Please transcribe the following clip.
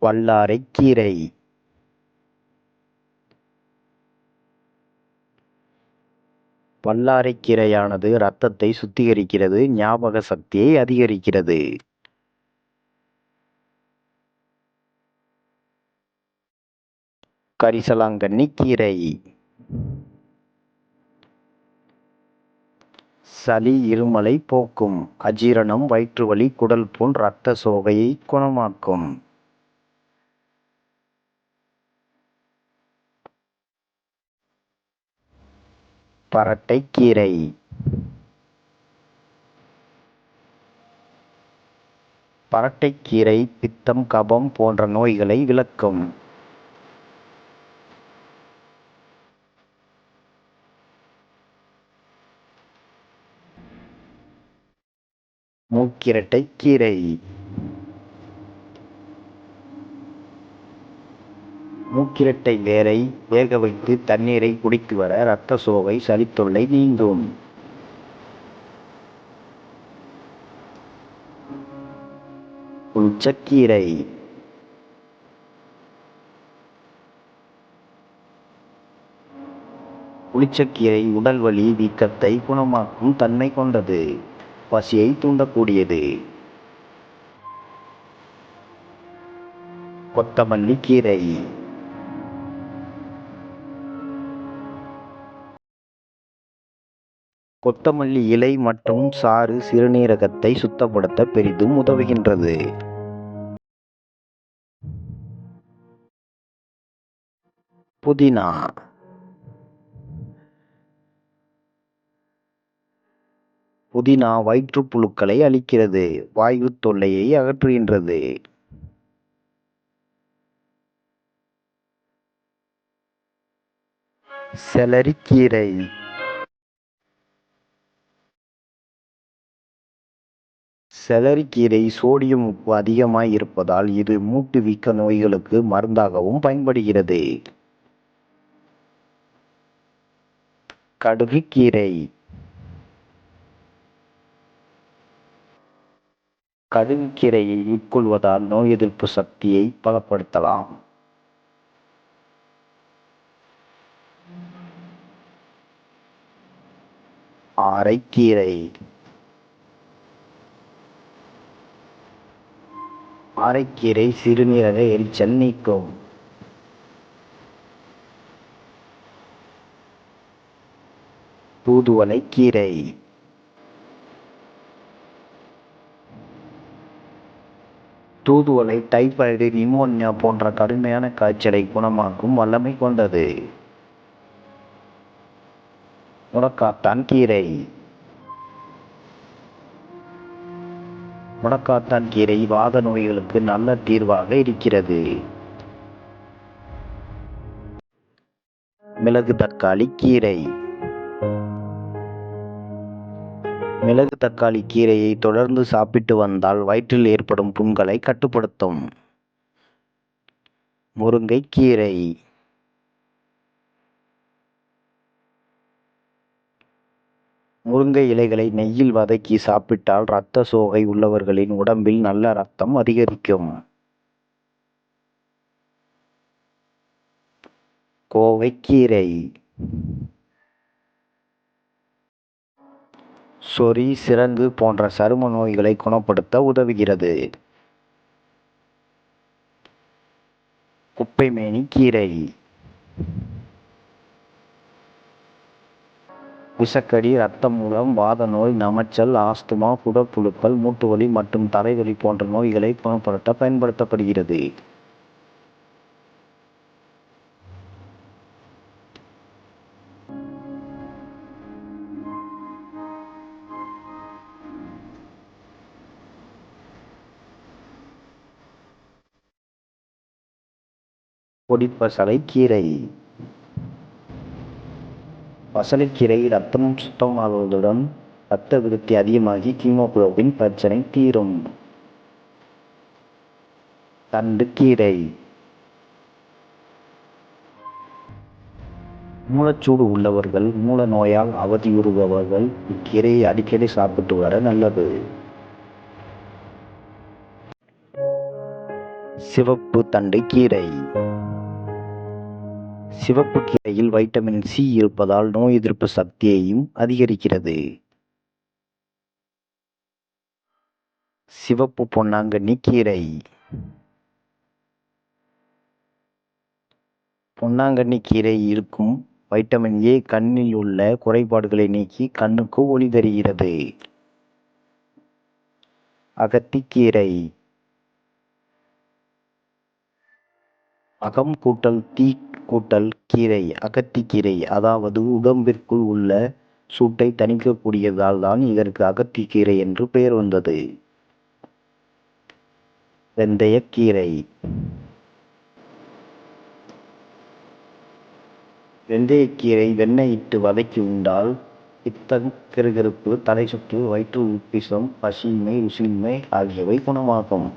வல்லாரைக் கீரை. வல்லாரைக் கீரையானது இரத்தத்தை சுத்திகரிக்கிறது ஞாபக சக்தியை அதிகரிக்கிறது. கரிசலாங்கண்ணி கீரை. சளி இருமலை போக்கும். அஜீரணம் வயிற்றுவலி குடல் புண் இரத்த சோகையை குணமாக்கும். பரட்டைக்கீரை பரட்டைக்கீரை பரட்டைக் கீரை பித்தம் கபம் போன்ற நோய்களை விளக்கும். மூக்கிரட்டைக் கீரை. மூக்கிரட்டை வேரை வேக வைத்து தண்ணீரை குடித்து வர இரத்த சோகை சளித்தொல்லை நீங்கும். புளிச்சக்கீரை புளிச்சக்கீரை உடல் வலி வீக்கத்தை குணமாக்கும் தன்மை கொண்டது. பசியை தூண்டக்கூடியது. கொத்தமல்லி கீரை. கொத்தமல்லி இலை மற்றும் சாறு சிறுநீரகத்தை சுத்தப்படுத்த பெரிதும் உதவுகின்றது. புதினா. புதினா வயிற்றுப்புழுக்களை அழிக்கிறது வாயு தொல்லையை அகற்றுகின்றது. செலரிக்கீரை செலரிக்கீரை சோடியம் உப்பு அதிகமாய் இருப்பதால் இது மூட்டு வீக்க நோய்களுக்கு மருந்தாகவும் பயன்படுகிறது. கடுகுக்கீரை கீரை. உட்கொள்வதால் நோய் எதிர்ப்பு சக்தியை பலப்படுத்தலாம். அரைக்கீரை அரைக்கீரை சிறுநீரக எரிச்சல் நீக்கும். தூதுவளை கீரை தூதுவளை டைபாய்டு நிமோனியா போன்ற கடுமையான காய்ச்சலை குணமாக்கும் வல்லமை கொண்டது. முடக்காத்தான் கீரை. முடக்காத்தான் கீரை வாத நோய்களுக்கு நல்ல தீர்வாக இருக்கிறது. மிளகு தக்காளி கீரை. மிளகு தக்காளி கீரையை தொடர்ந்து சாப்பிட்டு வந்தால் வயிற்றில் ஏற்படும் புண்களை கட்டுப்படுத்தும். முருங்கை கீரை. முருங்கை இலைகளை நெய்யில் வதக்கி சாப்பிட்டால் இரத்த சோகை உள்ளவர்களின் உடம்பில் நல்ல இரத்தம் அதிகரிக்கும். கோவைக்கீரை. சொறி சிறந்து போன்ற சரும நோய்களை குணப்படுத்த உதவுகிறது. குப்பைமேனி கீரை. விஷக்கடி ரத்தம் மூலம் வாத நோய் நமைச்சல் ஆஸ்துமா குடப்புழுக்கள் மூட்டுவலி மற்றும் தலைவலி போன்ற நோய்களை குணப்படுத்த பயன்படுத்தப்படுகிறது. பொடிப்பசலை கீரை. பசலைக்கீரை ரத்தம் சுத்தமாகுவதுடன் இரத்த விருத்தி அதிகமாகி கீமோகுளோபின் பிரச்சனை தீரும். தண்டு கீரை. மூலச்சூடு உள்ளவர்கள் மூல நோயால் அவதியுறுபவர்கள் இக்கீரையை அடிக்கடி சாப்பிட்டு வர நல்லது. சிவப்பு தண்டு கீரை. சிவப்பு கீரையில் வைட்டமின் சி இருப்பதால் நோய் எதிர்ப்பு சக்தியையும் அதிகரிக்கிறது. சிவப்பு பொன்னாங்கண்ணி கீரை. பொன்னாங்கண்ணி கீரை இருக்கும் வைட்டமின் ஏ கண்ணில் உள்ள குறைபாடுகளை நீக்கி கண்ணுக்கு ஒளி தருகிறது. அகத்திக்கீரை. அகம் கூட்டல் தீ கூட்டல் கீரை அகத்திக்கீரை அதாவது உடம்பிற்குள் உள்ள சூட்டை தணிக்கக்கூடியதால் தான் இதற்கு அகத்திக்கீரை என்று பெயர் வந்தது. வெந்தயக்கீரை வெந்தயக்கீரை வெண்ணெய் இட்டு வதக்கி உண்டால் பித்தம் கிருகிருப்பு தலை சுற்று வயிற்று உப்பிசம் பசியின்மை ருசியின்மை ஆகியவை குணமாகும்.